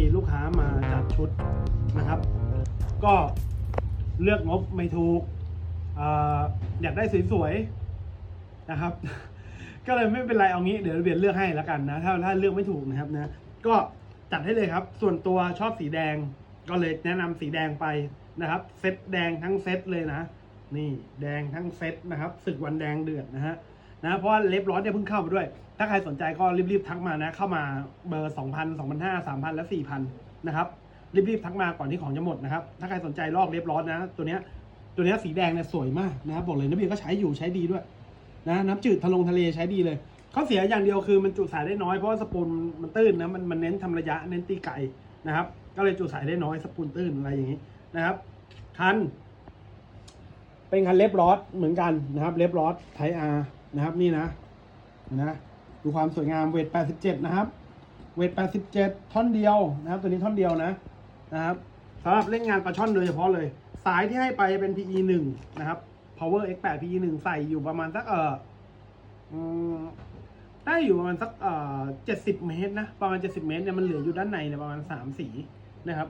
ีลูกค้ามาจัดชุดนะครับ ก็เลือกงบไม่ถูกออยากได้สวยๆนะครับ ก็เลยไม่เป็นไรเอางี้เดี๋ยวเบียนเลือกให้แล้วกันนะถ้าถ้าเลือกไม่ถูกนะครับนะก็จัดให้เลยครับ ส่วนตัวชอบสีแดงก็เลยแนะนำสีแดงไปนะครับ เซตแดงทั้งเซตเลยนะ นี่แดงทั้งเซตนะครับศึกวันแดงเดือดนะฮะ นะเพราะว่าเล็บร้อนเนี่ยเพิ่งเข้ามาด้วย ถ้าใครสนใจก็รีบๆทักมานะ เข้ามาเบอร์ 2,000 2,500 3,000 และ 4,000 นะครับรีบๆทักมาก่อนที่ของจะหมดนะครับ ถ้าใครสนใจลอกเล็บร้อนนะ ตัวเนี้ยตัวเนี้ยสีแดงเนี่ยสวยมากนะครับบอกเลยนักเบียก็ใช้อยู่ใช้ดีด้วยนะน้ำจืดทะลงทะเลใช้ดีเลยข้อเสียอย่างเดียวคือมันจุสายได้น้อยเพราะว่าสปูนมันตื้นนะมันมันเน้นทำระยะเน้นตีไก่นะครับ ก็เลยจุสายได้น้อยสปูนตื้นอะไรอย่างนี้นะครับ คัน เป็นคันเล็บลอสเหมือนกันนะครับ เล็บลอสไทอาร์ นะครับนี่นะนะดูความสวยงามเวท 87 นะครับ เวท 87 ท่อนเดียวนะครับ ตัวนี้ท่อนเดียวนะนะครับสำหรับเล่นงานปลาช่อนโดยเฉพาะเลย สายที่ให้ไปเป็น PE 1นะครับ Power X8 PE 1ใส่อยู่ประมาณสักเออได้อยู่ประมาณสักเออ70 เมตรนะ ประมาณ 70 เมตรเนี่ยมันเหลืออยู่ด้านในเนี่ยประมาณ 3 สีนะครับ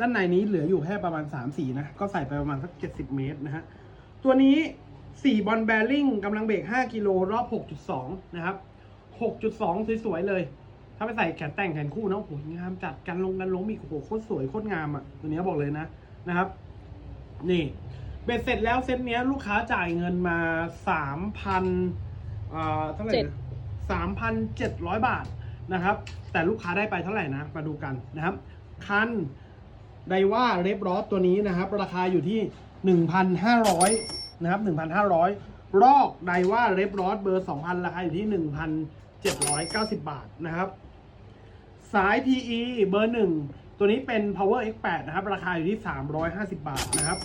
ด้านในนี้เหลืออยู่แค่ประมาณ 3 สีนะ ก็ใส่ไปประมาณสัก 70 เมตรนะฮะ ตัวนี้ 4 บอลแบริ่งกำลังเบรก 5 กิโลรอบ 6.2 นะครับ 6.2 สวยๆเลย ถ้าไปใส่แขนแต่งแขนคู่นะโอ้โหงามจัดกันลงกันลงมีกโอ้โหโคตรสวยโคตรงามอะตัวนี้บอกเลยนะนะครับ นี่เบ็ดเสร็จแล้วเซตเนี้ยลูกค้าจ่ายเงินมา 3,000อ่าเท่าไหร่เจ็ดนะ3,700 บาทนะครับ แต่ลูกค้าได้ไปเท่าไหร่นะ มาดูกันนะครับ คันไดว่าเรฟรอสตัวนี้นะครับ ราคาอยู่ที่ 1,500 นะครับ 1,500 รอกไดว่าเรฟรอสเบอร์ 2,000 ราคาอยู่ที่ 1,790 บาทนะครับ สาย PE เบอร์ 1 ตัวนี้เป็น Power X8 นะครับ ราคาอยู่ที่ 350 บาทนะครับ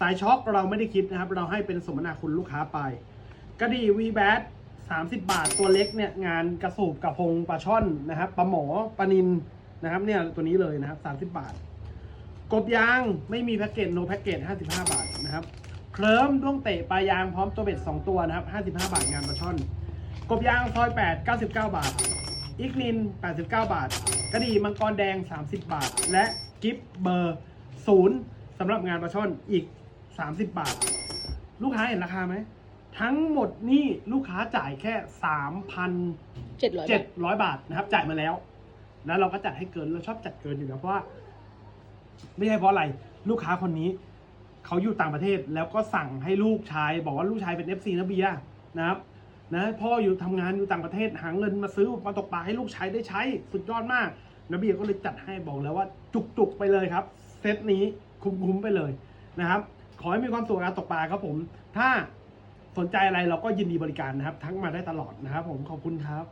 สายช็อคเราไม่ได้คิดนะครับ เราให้เป็นสมนาคุณลูกค้าไป กระดี่ v b a t 30 บาทตัวเล็กเนี่ยงานกระสูบกระพงปลาช่อนนะครับปลาหมอปลานินนะครับเนี่ยตัวนี้เลยนะครับ 30 บาท กบยางไม่มีแพ็กเกจ no แพ็กเกจ55 บาทนะครับ เคลิ้มด้วงเตะปลายางพร้อมตัวเบ็ด 2 ตัวนะครับ 55 บาทงานปลาช่อน กบยางซอย 8 99 บาทอีกนิน 89 บาท กระดี่มังกรแดง 30 บาท และกิฟเบอร์0สำหรับงานปลาช่อนอีก 30 บาท ลูกค้าเห็นราคาไหม ทั้งหมดนี่ลูกค้าจ่ายแค่3,000เจ็ดร้อยเจ็ดร้อยบาทนะครับ จ่ายมาแล้ว แล้วเราก็จัดให้เกินเราชอบจัดเกินอยู่แล้วเพราะว่าไม่ใช่เพราะอะไรลูกค้าคนนี้ เขาอยู่ต่างประเทศแล้วก็สั่งให้ลูกชาย บอกว่าลูกชายเป็น FC นะเบียนะครับนะพ่ออยู่ทำงานอยู่ต่างประเทศหาเงินมาซื้อมาตกปลาให้ลูกชายได้ใช้สุดยอดมากนะเบียก็เลยจัดให้บอกแล้วว่าจุกๆไปเลยครับเซตนี้คุ้มๆไปเลยนะครับ ขอให้มีความสุขกับการตกปลาครับผม ถ้าสนใจอะไรเราก็ยินดีบริการนะครับ ทั้งมาได้ตลอดนะครับผมขอบคุณครับ